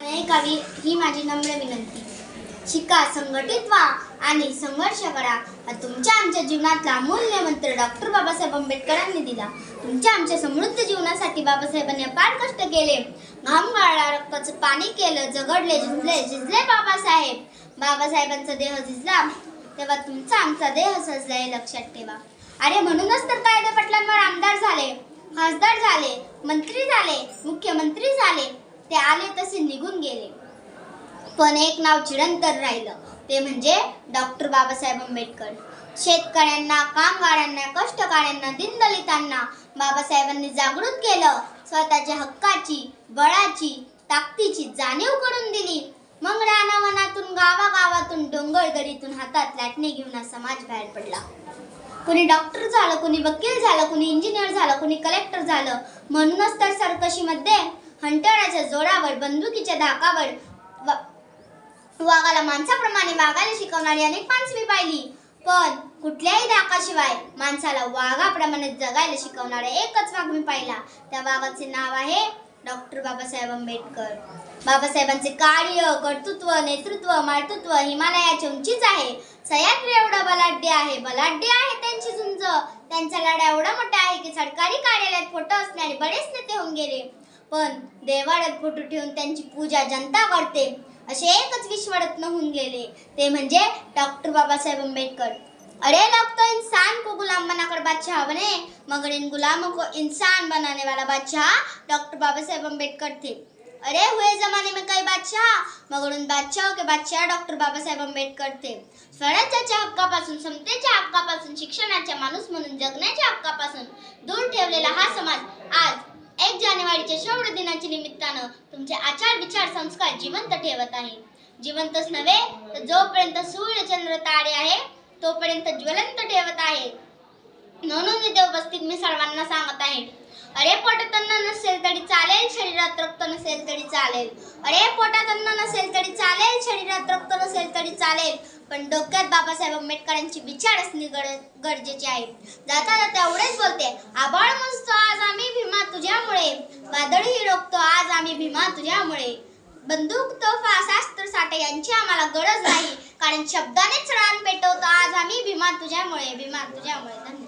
ऐकावी ही माझी नम्र विनंती. शिका संघटित व्हा आणि संघर्ष करा. हा तुमच्या आमच्या जीवनातला मूल्य मंत्र डॉक्टर बाबासाहेब आंबेडकरांनी दिला. तुमच्या आमच्या समृद्ध जीवनासाठी बाबासाहेबांनी अपार कष्ट केले. घाम गाळला रक्ताचं पाणी केलं झगडले झिजले झिजले बाबासाहेब. बाबासाहेबांचा देह झिजला तेव्हा तुमचा आमचा देह सजला हे लक्षात ठेवा. अरे म्हणूनच तर कायदा पटलांवर आमदार झाले. खासदार झाले मंत्री झाले मुख्यमंत्री झाले. ते आले तसे निघून गेले. पण एक नाव चिरंतर राहिलं. ते म्हणजे डॉक्टर बाबासाहेब आंबेडकर. शेतकऱ्यांना कामगारांना कष्टकऱ्यांना दिनदलितांना बाबासाहेबांनी जागृत केलं. स्वतःच्या हक्काची बळाची ताकदीची जाणीव करून दिली. मग रानावनातून गावागावातून डोंगरदरीतून हातात लाटणे घेऊन हा समाज बाहेर पडला. कोणी डॉक्टर झालं कोणी वकील झालं कोणी इंजिनियर झालं कोणी कलेक्टर झालं. म्हणूनच तर सरकशीमध्ये हंटराच्या जोरावर बंदुकीच्या धाकावर वा- वाघाला माणसाप्रमाणे वागायला शिकवणारी अनेक माणसं मी पाहिली. पण कुठल्याही धाकाशिवाय माणसाला वाघाप्रमाणे जगायला शिकवणारा एकच वाघ मी पाहिला. त्या वाघाचे नाव आहे डॉक्टर बाबासाहेब आंबेडकर. बाबासाहेबांचे कार्य कर्तृत्व नेतृत्व मातृत्व हिमालयाच्या उंचीच आहे. सह्याद्री एवढा बलाढ्य आहे बलाढ्य आहे त्यांची झुंज. त्यांचा लढा एवढा मोठा आहे की सरकारी कार्यालयात फोटो असणारे बरेच नेते होऊन गेले. पण देवाळ्यात फोटो ठेवून त्यांची पूजा जनता करते. असे एकच विश्वरत्न होऊन गेले. ते म्हणजे डॉक्टर बाबासाहेब आंबेडकर. अरे लोग तो इंसान को गुलाम बनाकर बादशाह बने. मगर इन गुलामों को इंसान बनाने वाला बादशाह डॉक्टर बाबा साहेब अम्बेडकर थे. अरे हुए जमाने में कई बादशाह मगर उन बादशाहों के बादशाह डॉक्टर बाबासाहेब आंबेडकर थे. स्वराज्याच्या हक्कापासून समतेच्या हक्कापासून शिक्षणाच्या माणूस म्हणून जगण्याच्या हक्कापासून दूर ठेवलेला हा समाज आज एक जानेवारीच्या शौर्य दिनाच्या निमित्तानं तुमचे आचार विचार संस्कार जिवंत ठेवत आहे. जिवंतच नव्हे तर जोपर्यंत सूर्य चंद्र तारे आहे तोपर्यंत ज्वलंत ठेवत आहे. म्हणून इथे उपस्थित मी सर्वांना सांगत आहे अरे पोटात अन्न नसेल तरी चालेल शरीरात रक्त नसेल तरी चालेल. अरे पोटात अन्न नसेल तरी चालेल शरीरात रक्त नसेल तरी चालेल. पण डोक्यात बाबासाहेब आंबेडकरांची विचार असणे गर- गरजेचे आहे जाता जाता एवढेच बोलते आबाळ मजतो आज आम्ही भीमा तुझ्यामुळे वादळही रोखतो आज आम्ही भीमा तुझ्यामुळे. बंदूक तोफा शास्त्र साठे यांची आम्हाला गरज नाही. कारण शब्दानेच रान पेटवतो. आज आम्ही भीमा तुझ्यामुळे भीमा तुझ्यामुळे. धन्यवाद.